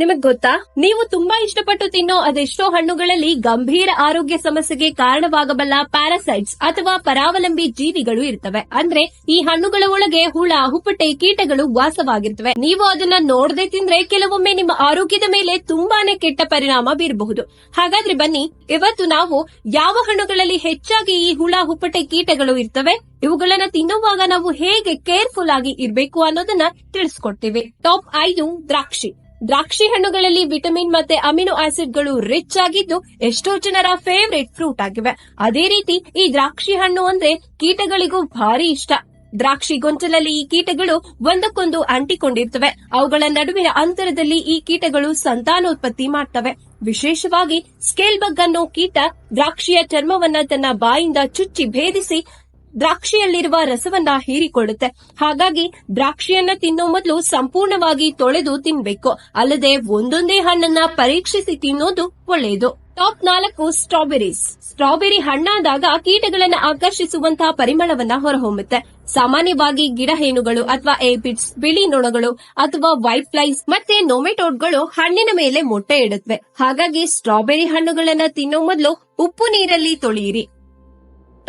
ನಿಮಗ್ ಗೊತ್ತಾ? ನೀವು ತುಂಬಾ ಇಷ್ಟಪಟ್ಟು ತಿನ್ನೋ ಅದೆಷ್ಟೋ ಹಣ್ಣುಗಳಲ್ಲಿ ಗಂಭೀರ ಆರೋಗ್ಯ ಸಮಸ್ಯೆಗೆ ಕಾರಣವಾಗಬಲ್ಲ ಪ್ಯಾರಾಸೈಟ್ಸ್ ಅಥವಾ ಪರಾವಲಂಬಿ ಜೀವಿಗಳು ಇರ್ತವೆ. ಅಂದ್ರೆ ಈ ಹಣ್ಣುಗಳ ಒಳಗೆ ಹುಳ ಹುಪ್ಪಟೆ ಕೀಟಗಳು ವಾಸವಾಗಿರ್ತವೆ. ನೀವು ಅದನ್ನ ನೋಡದೆ ತಿಂದ್ರೆ ಕೆಲವೊಮ್ಮೆ ನಿಮ್ಮ ಆರೋಗ್ಯದ ಮೇಲೆ ತುಂಬಾನೇ ಕೆಟ್ಟ ಪರಿಣಾಮ ಬೀರಬಹುದು. ಹಾಗಾದ್ರೆ ಬನ್ನಿ, ಇವತ್ತು ನಾವು ಯಾವ ಹಣ್ಣುಗಳಲ್ಲಿ ಹೆಚ್ಚಾಗಿ ಈ ಹುಳ ಹುಪ್ಪಟೆ ಕೀಟಗಳು ಇರ್ತವೆ, ಇವುಗಳನ್ನ ತಿನ್ನುವಾಗ ನಾವು ಹೇಗೆ ಕೇರ್ಫುಲ್ ಆಗಿ ಇರಬೇಕು ಅನ್ನೋದನ್ನ ತಿಳಿಸ್ಕೊಡ್ತೀವಿ. ಟಾಪ್ ಐದು ದ್ರಾಕ್ಷಿ. ದ್ರಾಕ್ಷಿ ಹಣ್ಣುಗಳಲ್ಲಿ ವಿಟಮಿನ್ ಮತ್ತೆ ಅಮಿನೋ ಆಸಿಡ್ಗಳು ರಿಚ್ ಆಗಿದ್ದು ಎಷ್ಟೋ ಜನರ ಫೇವರೇಟ್ ಫ್ರೂಟ್ ಆಗಿವೆ. ಅದೇ ರೀತಿ ಈ ದ್ರಾಕ್ಷಿ ಹಣ್ಣು ಅಂದ್ರೆ ಕೀಟಗಳಿಗೂ ಭಾರಿ ಇಷ್ಟ. ದ್ರಾಕ್ಷಿ ಗೊಂಚಲಲ್ಲಿ ಈ ಕೀಟಗಳು ಒಂದಕ್ಕೊಂದು ಅಂಟಿಕೊಂಡಿರ್ತವೆ. ಅವುಗಳ ನಡುವಿನ ಅಂತರದಲ್ಲಿ ಈ ಕೀಟಗಳು ಸಂತಾನೋತ್ಪತ್ತಿ ಮಾಡ್ತವೆ. ವಿಶೇಷವಾಗಿ ಸ್ಕೇಲ್ ಬಗ್ ಅನ್ನೋ ಕೀಟ ದ್ರಾಕ್ಷಿಯ ಚರ್ಮವನ್ನ ತನ್ನ ಬಾಯಿಂದ ಚುಚ್ಚಿ ಭೇದಿಸಿ ದ್ರಾಕ್ಷಿಯಲ್ಲಿರುವ ರಸವನ್ನ ಹೀರಿಕೊಳ್ಳುತ್ತೆ. ಹಾಗಾಗಿ ದ್ರಾಕ್ಷಿಯನ್ನ ತಿನ್ನೋ ಮೊದಲು ಸಂಪೂರ್ಣವಾಗಿ ತೊಳೆದು ತಿನ್ಬೇಕು. ಅಲ್ಲದೆ ಒಂದೊಂದೇ ಹಣ್ಣನ್ನ ಪರೀಕ್ಷಿಸಿ ತಿನ್ನೋದು ಒಳ್ಳೆಯದು ಟಾಪ್ ನಾಲ್ಕು ಸ್ಟ್ರಾಬೆರೀಸ್. ಸ್ಟ್ರಾಬೆರಿ ಹಣ್ಣಾದಾಗ ಕೀಟಗಳನ್ನ ಆಕರ್ಷಿಸುವಂತಹ ಪರಿಮಳವನ್ನ ಹೊರಹೊಮ್ಮುತ್ತೆ. ಸಾಮಾನ್ಯವಾಗಿ ಗಿಡ ಹೇನುಗಳು ಅಥವಾ ಏಪಿಡ್ಸ್, ಬಿಳಿ ನೊಣಗಳು ಅಥವಾ ವೈಟ್ ಫ್ಲೈಸ್ ಮತ್ತೆ ನೊಮೆಟೋಡ್ಗಳು ಹಣ್ಣಿನ ಮೇಲೆ ಮೊಟ್ಟೆ ಇಡುತ್ತವೆ. ಹಾಗಾಗಿ ಸ್ಟ್ರಾಬೆರಿ ಹಣ್ಣುಗಳನ್ನ ತಿನ್ನೋ ಮೊದಲು ಉಪ್ಪು ನೀರಲ್ಲಿ ತೊಳೆಯಿರಿ.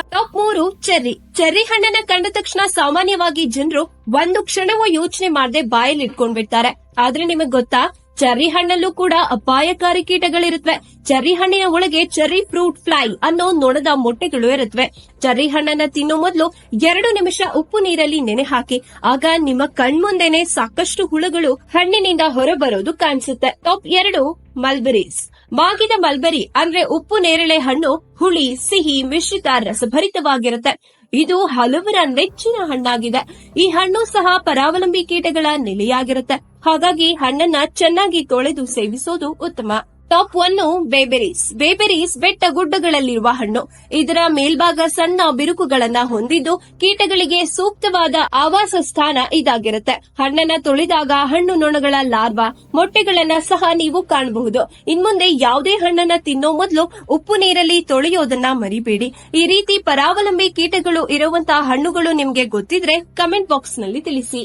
ಟಾಪ್ ಮೂರು ಚೆರ್ರಿ. ಚೆರ್ರಿ ಹಣ್ಣನ್ನ ಕಂಡ ತಕ್ಷಣ ಸಾಮಾನ್ಯವಾಗಿ ಜನರು ಒಂದು ಕ್ಷಣವೂ ಯೋಚನೆ ಮಾಡದೆ ಬಾಯಲ್ಲಿ ಇಟ್ಕೊಂಡ್ಬಿಡ್ತಾರೆ. ಆದ್ರೆ ನಿಮಗ್ ಗೊತ್ತಾ? ಚೆರ್ರಿ ಹಣ್ಣಲ್ಲೂ ಕೂಡ ಅಪಾಯಕಾರಿ ಕೀಟಗಳಿರುತ್ತವೆ ಚೆರ್ರಿ ಹಣ್ಣಿನ ಒಳಗೆ ಚೆರ್ರಿ ಫ್ರೂಟ್ ಫ್ಲೈ ಅನ್ನೋ ನೊಣದ ಮೊಟ್ಟೆಗಳು ಇರುತ್ತವೆ ಚೆರ್ರಿ ಹಣ್ಣನ್ನ ತಿನ್ನೋ ಮೊದಲು ಎರಡು ನಿಮಿಷ ಉಪ್ಪು ನೀರಲ್ಲಿ ನೆನೆ ಹಾಕಿ ಆಗ ನಿಮ್ಮ ಕಣ್ಮುಂದೆನೆ ಸಾಕಷ್ಟು ಹುಳುಗಳು ಹಣ್ಣಿನಿಂದ ಹೊರಬರೋದು ಕಾಣಿಸುತ್ತೆ. ಟಾಪ್ ಎರಡು ಮಲ್ಬೆರೀಸ್. ಮಾಗಿದ ಮಲ್ಬೆರಿ, ಅಂದ್ರೆ ಉಪ್ಪು ನೇರಳೆ ಹಣ್ಣು, ಹುಳಿ, ಸಿಹಿ, ಮಿಶ್ರಿತ ರಸಭರಿತವಾಗಿರುತ್ತೆ. ಇದು ಹಲವರ ನೆಚ್ಚಿನ ಹಣ್ಣಾಗಿದೆ. ಈ ಹಣ್ಣು ಸಹ ಪರಾವಲಂಬಿ ಕೀಟಗಳ ನೆಲೆಯಾಗಿರುತ್ತೆ. ಹಾಗಾಗಿ ಹಣ್ಣನ್ನ ಚೆನ್ನಾಗಿ ತೊಳೆದು ಸೇವಿಸೋದು ಉತ್ತಮ. Top one ಬೇಬೆರೀಸ್. ಬೇಬೆರೀಸ್ ಬೆಟ್ಟ ಗುಡ್ಡಗಳಲ್ಲಿರುವ ಹಣ್ಣು. ಇದರ ಮೇಲ್ಭಾಗ ಸಣ್ಣ ಬಿರುಕುಗಳನ್ನ ಹೊಂದಿದ್ದು ಕೀಟಗಳಿಗೆ ಸೂಕ್ತವಾದ ಆವಾಸ ಸ್ಥಾನ ಇದಾಗಿರುತ್ತೆ. ಹಣ್ಣನ್ನ ತೊಳೆದಾಗ ಹಣ್ಣು ನೊಣಗಳ ಲಾರ್ವಾ, ಮೊಟ್ಟೆಗಳನ್ನ ಸಹ ನೀವು ಕಾಣಬಹುದು. ಇನ್ಮುಂದೆ ಯಾವುದೇ ಹಣ್ಣನ್ನ ತಿನ್ನೋ ಮೊದಲು ಉಪ್ಪು ನೀರಲ್ಲಿ ತೊಳೆಯೋದನ್ನ ಮರಿಬೇಡಿ. ಈ ರೀತಿ ಪರಾವಲಂಬಿ ಕೀಟಗಳು ಇರುವಂತಹ ಹಣ್ಣುಗಳು ನಿಮ್ಗೆ ಗೊತ್ತಿದ್ರೆ ಕಮೆಂಟ್ ಬಾಕ್ಸ್ನಲ್ಲಿ ತಿಳಿಸಿ.